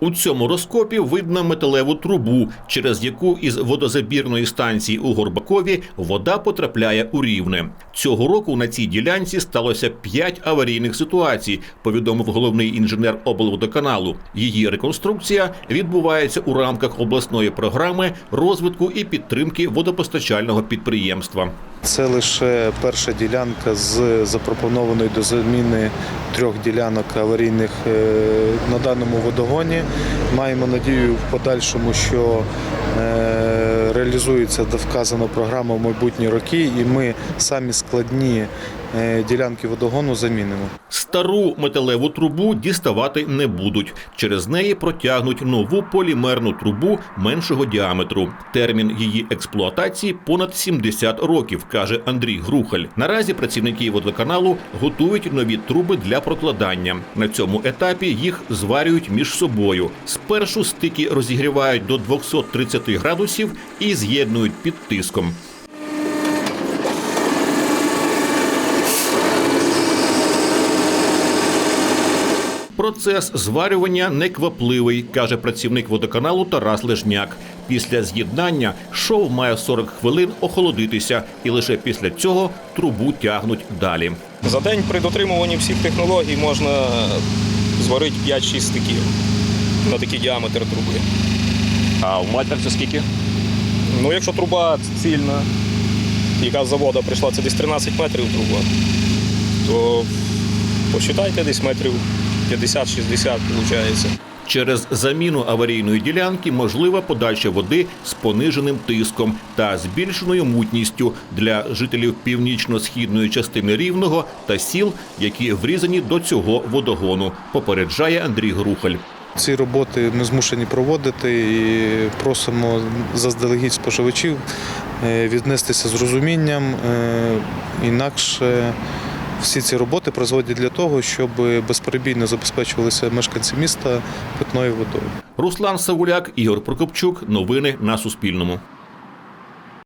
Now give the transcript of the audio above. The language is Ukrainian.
У цьому розкопі видно металеву трубу, через яку із водозабірної станції у Горбакові вода потрапляє у рівне. Цього року на цій ділянці сталося п'ять аварійних ситуацій, повідомив головний інженер облводоканалу. Її реконструкція відбувається у рамках обласної програми розвитку і підтримки водопостачального підприємства. Це лише перша ділянка з запропонованої до заміни трьох ділянок аварійних е, на даному водогоні. Маємо надію в подальшому, що е, реалізується вказана програма в майбутні роки, і ми самі складні ділянки водогону замінимо. Стару металеву трубу діставати не будуть. Через неї протягнуть нову полімерну трубу меншого діаметру. Термін її експлуатації понад 70 років, каже Андрій Грухаль. Наразі працівники водоканалу готують нові труби для прокладання. На цьому етапі їх зварюють між собою. Спершу стики розігрівають до 230 градусів і з'єднують під тиском. Процес зварювання неквапливий, каже працівник водоканалу Тарас Лежняк. Після з'єднання шов має 40 хвилин охолодитися, і лише після цього трубу тягнуть далі. За день при дотримуванні всіх технологій можна зварити 5-6 стиків на такий діаметр труби. А в метр це скільки? Ну, якщо труба цільна, яка з заводу прийшла, це десь 13 метрів труба, то посчитайте десь метрів 50-60 виходить. Через заміну аварійної ділянки можлива подача води з пониженим тиском та збільшеною мутністю для жителів північно-східної частини рівного та сіл, які врізані до цього водогону. Попереджає Андрій Грухаль. Ці роботи ми змушені проводити і просимо заздалегідь споживачів е, віднестися з розумінням. е, Інакше всі ці роботи призводять для того, щоб безперебійно забезпечувалися мешканці міста питною водою. Руслан Савуляк, Ігор Прокопчук. Новини на Суспільному.